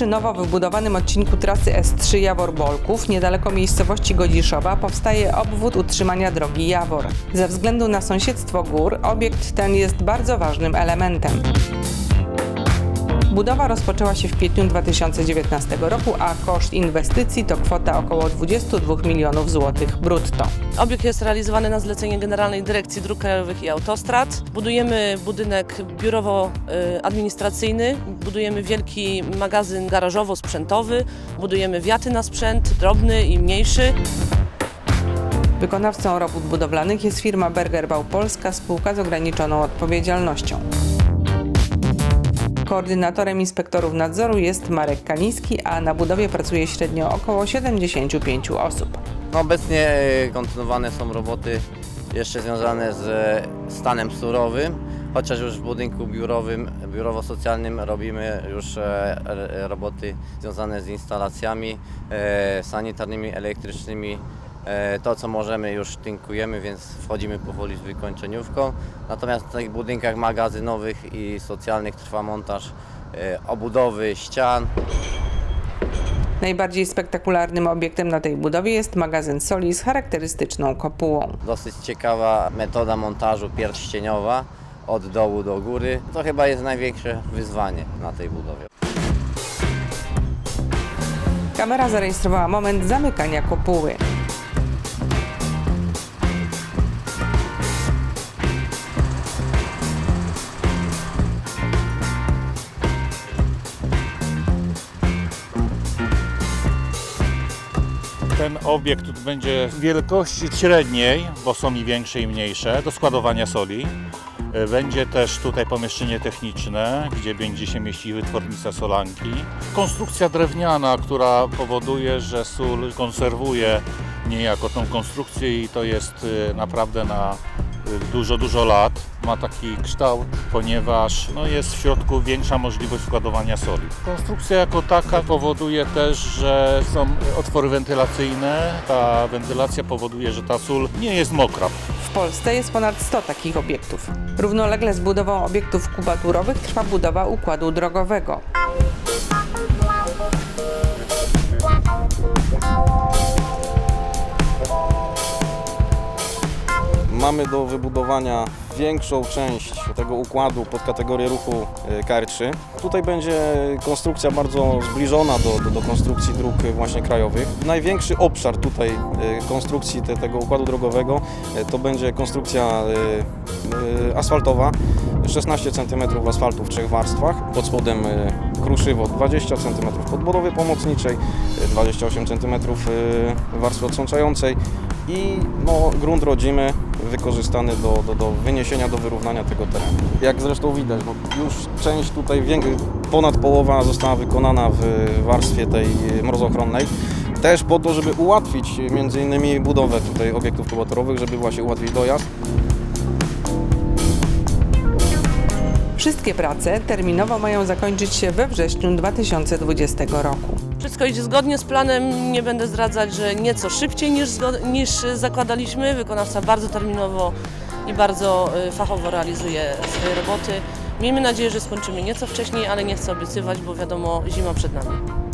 przy nowo wybudowanym odcinku trasy S3 Jawor-Bolków, niedaleko miejscowości Godziszowa, powstaje obwód utrzymania drogi Jawor. Ze względu na sąsiedztwo gór, obiekt ten jest bardzo ważnym elementem. Budowa rozpoczęła się w kwietniu 2019 roku, a koszt inwestycji to kwota około 22 milionów złotych brutto. Obiekt jest realizowany na zlecenie Generalnej Dyrekcji Dróg Krajowych i Autostrad. Budujemy budynek biurowo-administracyjny, budujemy wielki magazyn garażowo-sprzętowy, budujemy wiaty na sprzęt, drobny i mniejszy. Wykonawcą robót budowlanych jest firma Bergerbau Polska, spółka z ograniczoną odpowiedzialnością. Koordynatorem inspektorów nadzoru jest Marek Kaniski, a na budowie pracuje średnio około 75 osób. Obecnie e, kontynuowane są roboty jeszcze związane z e, stanem surowym, chociaż już w budynku biurowym, biurowo-socjalnym robimy już e, roboty związane z instalacjami sanitarnymi, elektrycznymi. E, To co możemy już tynkujemy, więc wchodzimy powoli z wykończeniówką. Natomiast w tych budynkach magazynowych i socjalnych trwa montaż e, obudowy ścian, Najbardziej spektakularnym obiektem na tej budowie jest magazyn soli z charakterystyczną kopułą. Dosyć ciekawa metoda montażu pierścieniowa od dołu do góry. To chyba jest największe wyzwanie na tej budowie. Kamera zarejestrowała moment zamykania kopuły. Ten obiekt będzie wielkości średniej, bo są i większe i mniejsze, do składowania soli. E, Będzie też tutaj pomieszczenie techniczne, gdzie będzie się mieścić wytwornica solanki. Konstrukcja drewniana, która powoduje, że sól konserwuje niejako tą konstrukcję i to jest e, naprawdę na dużo, dużo lat. Ma taki kształt, ponieważ no, jest w środku większa możliwość składowania soli. Konstrukcja jako taka powoduje też, że są otwory wentylacyjne. Ta wentylacja powoduje, że ta sól nie jest mokra. W Polsce jest ponad 100 takich obiektów. Równolegle z budową obiektów kubaturowych trwa budowa układu drogowego. Mamy do wybudowania większą część tego układu pod kategorię ruchu e, KR3. Tutaj będzie konstrukcja bardzo zbliżona do, do, do konstrukcji dróg właśnie krajowych. Największy obszar tutaj e, konstrukcji te, tego układu drogowego e, to będzie konstrukcja asfaltowa. 16 cm asfaltu w trzech warstwach. Pod spodem e, kruszywo 20 cm podbudowy pomocniczej, e, 28 cm e, warstwy odsączającej i no, grunt rodzimy wykorzystany do, do, do wyniesienia, do wyrównania tego terenu. Jak zresztą widać, bo już część tutaj ponad połowa została wykonana w warstwie tej mrozochronnej. Też po to, żeby ułatwić między innymi budowę tutaj obiektów kubotorowych, żeby właśnie ułatwić dojazd. Wszystkie prace terminowo mają zakończyć się we wrześniu 2020 roku. Wszystko idzie zgodnie z planem. Nie będę zdradzać, że nieco szybciej niż, niż zakładaliśmy. Wykonawca bardzo terminowo i bardzo y, fachowo realizuje swoje roboty. Miejmy nadzieję, że skończymy nieco wcześniej, ale nie chcę obiecywać, bo wiadomo, zima przed nami.